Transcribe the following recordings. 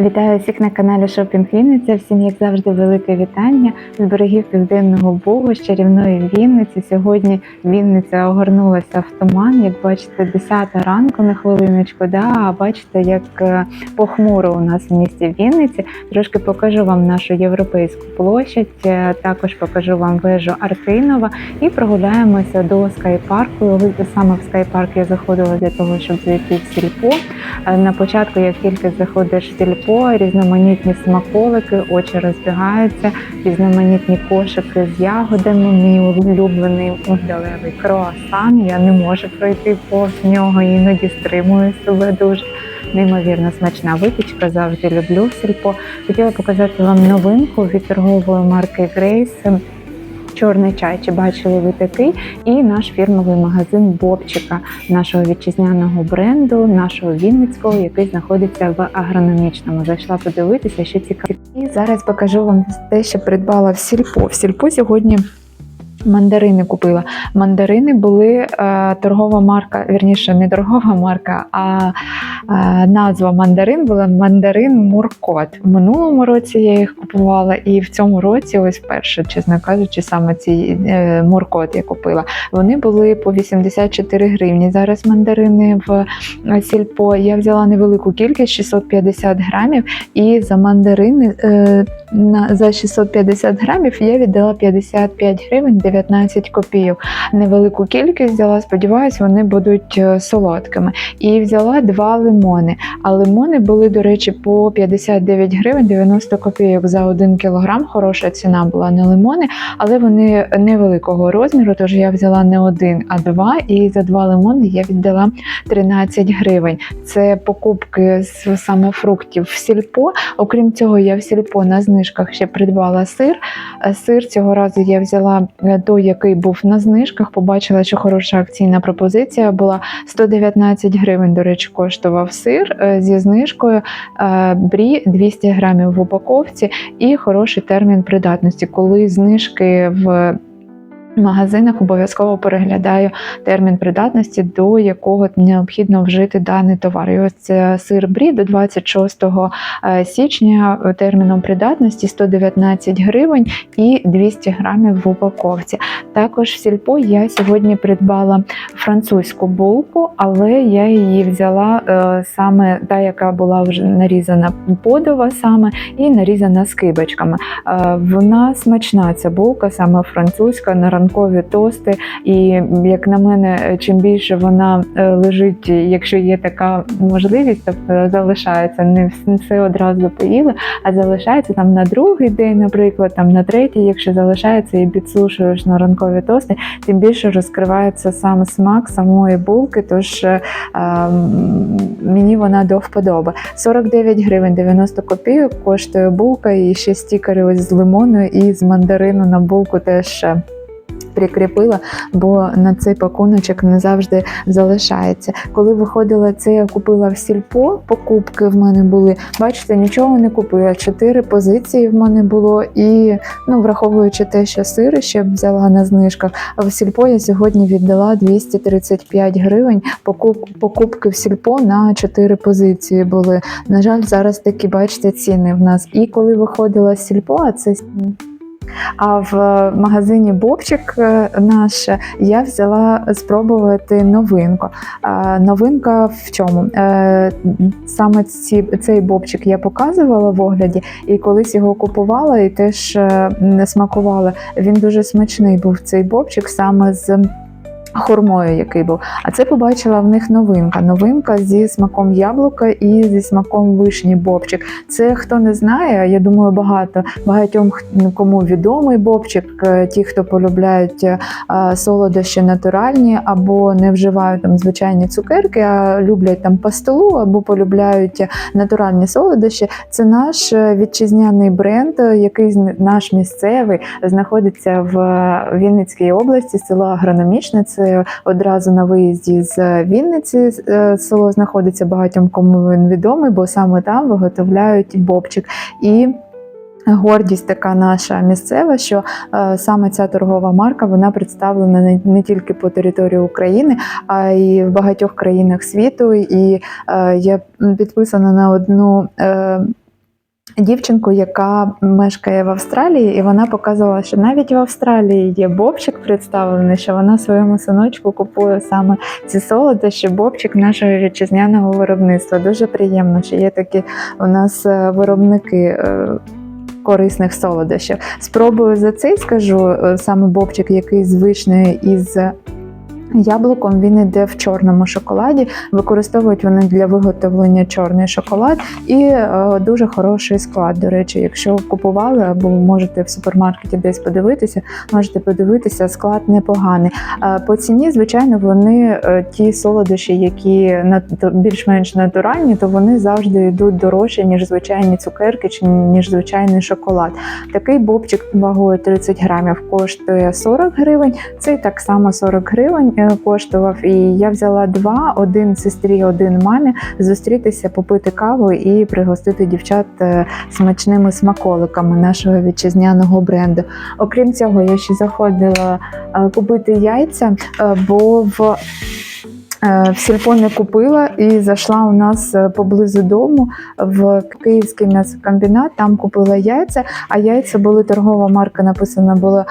Вітаю всіх на каналі Шопінг Вінниця. Всім, як завжди, велике вітання з берегів Південного Бугу, з чарівної Вінниці. Сьогодні Вінниця огорнулася в туман. Як бачите, 10 ранку на хвилиночку. Да, а бачите, як е, похмуро у нас в місті Вінниці. Трошки покажу вам нашу європейську площадь. е, Також покажу вам вежу Артинова і прогуляємося до скайпарку. Саме в скайпарк я заходила для того, щоб зайти в сільпо. Е, На початку, як тільки заходиш в сільпо, різноманітні смаколики, очі розбігаються, різноманітні кошики з ягодами. Мій улюблений мигдалевий круасан. Я не можу пройти повз нього, іноді стримую себе дуже. Неймовірно смачна випічка, завжди люблю сільпо. Хотіла показати вам новинку від торгової марки Grace. Чорний чай, чи бачили ви такий? І наш фірмовий магазин Бобчика, нашого вітчизняного бренду, нашого Вінницького, який знаходиться в агрономічному. Зайшла подивитися, що цікаво. І зараз покажу вам те, що придбала в сільпо. В сільпо сьогодні. Мандарини купила. Мандарини були е, торгова марка, вірніше, не торгова марка, а е, назва мандарин була мандарин Муркот. В минулому році я їх купувала, і в цьому році, ось перше, чесно кажучи, саме ці е, Муркот я купила. Вони були по 84 гривні. Зараз мандарини в е, сільпо. Я взяла невелику кількість 650 грамів, і за мандарини е, на за 650 грамів я віддала 55 гривень 19 копійок. Невелику кількість взяла, сподіваюсь, вони будуть е, солодкими. І взяла два лимони. А лимони були, до речі, по 59 гривень 90 копійок за 1 кілограм. Хороша ціна була на лимони, але вони невеликого розміру, тож я взяла не один, а два. І за два лимони я віддала 13 гривень. Це покупки з саме фруктів в сільпо. Окрім цього, я в сільпо на знижках ще придбала сир. Е, Сир цього разу я взяла е, той, який був на знижках. Побачила, що хороша акційна пропозиція була 119 гривень. До речі, коштував сир е, зі знижкою е, брі 200 грамів в упаковці і хороший термін придатності, коли знижки в магазинах обов'язково переглядаю термін придатності, до якого необхідно вжити даний товар. І ось сир брі до 26 е, січня е, терміном придатності 119 гривень і 200 грамів в упаковці. Також в сільпо я сьогодні придбала французьку булку, але я її взяла е, саме та, яка була вже нарізана подова саме і нарізана скибочками. Е, Вона смачна, ця булка, саме французька, ранкові тости. І як на мене, чим більше вона е, лежить, якщо є така можливість, тобто залишається не все одразу поїли, а залишається там на другий день, наприклад, там на третій, якщо залишається і підсушуєш на ранкові тости, тим більше розкривається сам смак самої булки. Тож е, ем, мені вона до вподоби. 49 гривень 90 копійок коштує булка, і ще стікери ось з лимону і з мандарину на булку теж. Прикріпила, бо на цей пакуночок не завжди залишається. Коли виходила це, я купила в сільпо. Покупки в мене були. Бачите, нічого не купила. Чотири позиції в мене було, і ну, враховуючи те, що сири ще взяла на знижках. А в сільпо я сьогодні віддала 235 гривень. Покуп, покупки в сільпо на 4 позиції були. На жаль, зараз такі, бачите, ціни в нас. І коли виходила з сільпо, а це а в магазині Бобчик е, наш я взяла спробувати новинку. Новинка в чому? Е, Саме ці, цей бобчик я показувала в огляді, і колись його купувала і теж е, не смакувала. Він дуже смачний був цей бобчик саме з. Хурмою, який був. А це побачила в них новинка. Новинка зі смаком яблука і зі смаком вишні бобчик. Це хто не знає, я думаю, багато багатьом ну, кому відомий бобчик. Е, Ті, хто полюбляють е, солодощі натуральні або не вживають там звичайні цукерки, а люблять там пастилу або полюбляють натуральні солодощі. Це наш е, вітчизняний бренд, який наш місцевий знаходиться в Вінницькій області, село Агрономічне. Це одразу на виїзді з Вінниці. Е, Село знаходиться багатьом кому він відомий, бо саме там виготовляють бобчик. І Гордість така наша місцева, що е, саме ця торгова марка вона представлена не, не тільки по території України, а й в багатьох країнах світу. І е, я підписана на одну е, дівчинку, яка мешкає в Австралії, і вона показувала, що навіть в Австралії є бобчик представлений, що вона своєму синочку купує саме ці солодощі, бобчик нашого вітчизняного виробництва. Дуже приємно, що є такі у нас е, виробники. е, Корисних солодощів. Спробую за цей скажу е, саме бобчик, який з із яблуком. Він іде в чорному шоколаді. Використовують вони для виготовлення чорний шоколад і е, дуже хороший склад. До речі, якщо купували або можете в супермаркеті десь подивитися, можете подивитися, склад непоганий. Е, по ціні, звичайно, вони е, ті солодощі, які більш-менш натуральні, то вони завжди йдуть дорожче, ніж звичайні цукерки чи ніж звичайний шоколад. Такий бобчик вагою 30 грамів коштує 40 гривень. Цей так само 40 гривень коштував. І я взяла два: один сестрі, один мамі. Зустрітися, попити каву і пригостити дівчат е, смачними смаколиками нашого вітчизняного бренду. Окрім цього, я ще заходила е, купити яйця, е, бо в Е, В сільпо не купила і зайшла у нас е, поблизу дому в київський м'ясокомбінат. Там купила яйця, а яйця були торгова марка. Написана була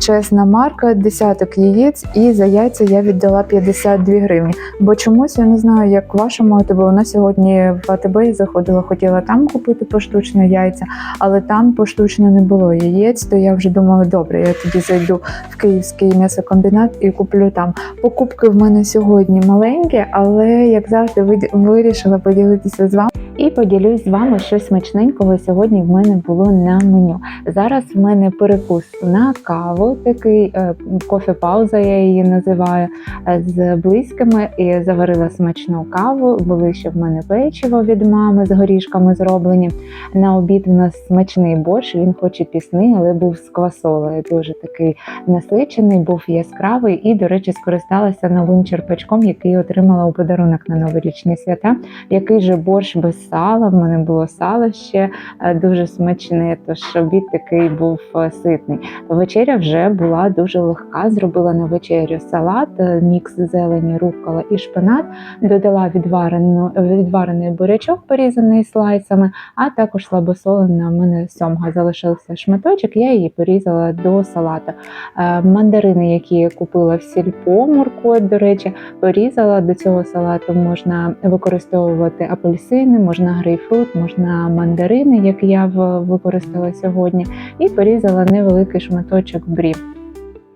чесна марка, десяток яєць, і за яйця я віддала 52 гривні. Бо чомусь я не знаю, як вашому АТБ. Вона сьогодні в АТБ заходила, хотіла там купити поштучно яйця, але там поштучно не було яєць. То я вже думала, добре, я тоді зайду в київський м'ясокомбінат і куплю там. Покупки в мене сьогодні маленькі, але як завжди вирішила поділитися з вами. І поділюсь з вами щось смачненького сьогодні в мене було на меню. Зараз в мене перекус на каву, такий е, кофе-пауза, я її називаю, е, з близькими. І заварила смачну каву. Були ще в мене печиво від мами з горішками зроблені. На обід у нас смачний борщ, він хоч і пісний, але був з квасолею. Дуже такий насичений, був яскравий і, до речі, скористалася новим черпачком, який отримала у подарунок на новорічні свята. Який же борщ без сала? В мене було сало ще е, дуже смачне, тож обід такий був е, ситний. Вечеря вже була дуже легка. Зробила на вечерю салат, е, мікс зелені, рукола і шпинат. Додала відварену, відварений бурячок, порізаний слайсами, а також слабосолена. У мене сьомга залишився шматочок. Я її порізала до салату. Е, Мандарини, які я купила в сільпо, моркву, до речі, порізала до цього салату. Можна використовувати апельсини, можна грейпфрут, можна мандарини, як я використала сьогодні, і порізала невеликий шматочок брі.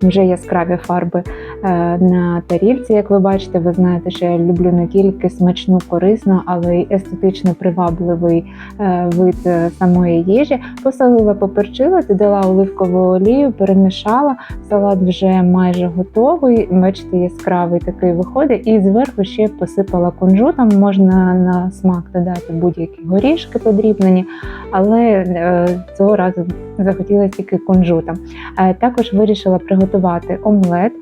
Вже яскраві фарби е, на тарілці. Як ви бачите, ви знаєте, що я люблю не тільки смачну, корисну, але й естетично привабливий е, вид е, самої їжі. Посолила, поперчила, додала оливкову олію, перемішала. Салат вже майже готовий. Бачите, яскравий такий виходить. І зверху ще посипала кунжутом. Можна на смак додати будь-які горішки подрібнені, але цього разу захотілося тільки кунжутом. Також вирішила приготувати омлет.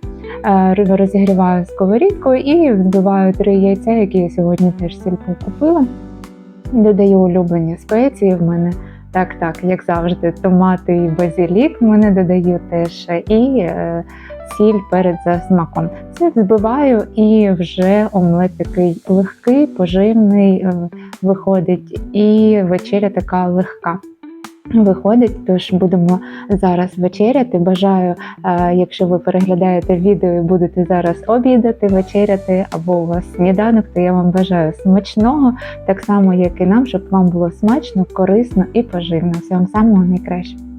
Е, Розігріваю сковорідку і взбиваю три яйця, які я сьогодні теж сільпо купила. Додаю улюблені спеції. В мене так, так, як завжди, томати і базилік в мене додаю теж і е, сіль перед за смаком. Все взбиваю і вже омлет такий легкий, поживний е, виходить, і вечеря така легка. Виходить, тож будемо зараз вечеряти. Бажаю, е, якщо ви переглядаєте відео і будете зараз обідати, вечеряти або у вас сніданок, то я вам бажаю смачного, так само як і нам, щоб вам було смачно, корисно і поживно. Всього самого найкращого.